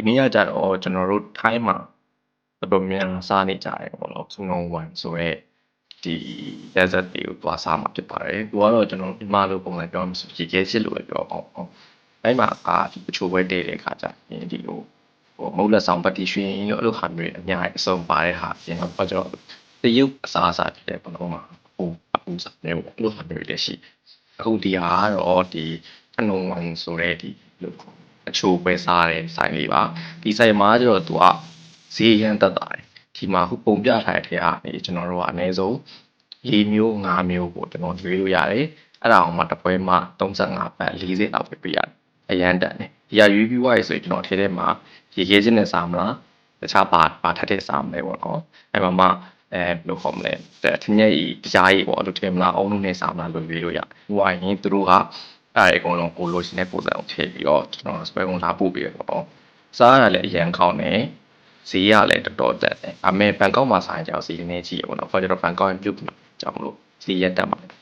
ဒီနေ့ကကြတော့ကျွန်တော်တို့ထိုင်းမှာတော်တော်များများစားနေကြတယ်ပေါ့နော်စုံလုံးဝမ်ဆိုရဲဒီ desert တွေကိုသွားစားမှာဖြစ်ပါတယ်သူကတော့ကျွန်တော်ဒီမှာလိုပုံစံပြောမှဆိုရေခဲရှစ်လိုပဲပြောအောင်ဟုတ်အဲ့မှာအာဒီပချိုပွဲတည်တဲ့ခါကျရင်ဒီလိုဟိုမုတ်လက်ဆောင်ပတိရွှင်လို့အဲ့လိုဟာမျိုးတွေအများကြီးအစုံပါတဲ့ဟာပြင်တော့ကျွန်တော်တရုတ်အစားအစာဖြစ်တဲ့ပုံတော့မှာဟိုအပူစားနေပေါ့အဲ့လိုဟာမျိုးတွေလည်းရှိအခုဒီဟာကတော့ဒီအနုံဝမ်ဆိုရဲဒီလို အချိုပွဲစားတဲ့ဆိုင်လေးပါဒီဆိုင်မှာကျတော့သူကဈေးရမ်းတက်တာတယ်ဒီမှာဟိုပုံပြထားတဲ့ထဲကနေကျွန်တော်တို့ကအနည်းဆုံး၄မျိုး၅မျိုးပေါ့ကျွန်တော်ရွေးလို့ရတယ်အဲ့ဒါအောင်မှတစ်ပွဲမှ35ပတ်40လောက်ပဲပေးရတယ်အရန်တန်တယ်ဒီဟာရွေးပြီးွားရဆိုရင်ကျွန်တော်ထဲထဲမှာရေခဲချင်းနဲ့စားမလားတခြားပါပါထက်တဲ့စားမလဲပေါ့နော်အဲ့မှာမှအဲဘယ်လိုခေါ်မလဲတညက်ကြီးတရားကြီးပေါ့အဲ့လိုထင်မလားအုံးလုံးနဲ့စားမလားလို့ရွေးလို့ရတယ်ဟိုကရင်သူတို့က အဲ့ဒါအကုန်လုံးကိုလိုချင်တဲ့ပုံစံကိုထည့်ပြီးတော့ကျွန်တော်စပယ်ကုန်လာပို့ပေးရပေါ့စားရလည်းအရန်ကောင်းတယ်ဈေးရလည်းတော်တော်တက်တယ်အမေဘန်ကောက်မှာဆိုင်ကြောင်ဈေးနည်းကြီးရပေါ့နော် for ကျွန်တော်ဘန်ကောက်ပြုတ်ကြောင်လို့ဈေးရက်တက်မှာ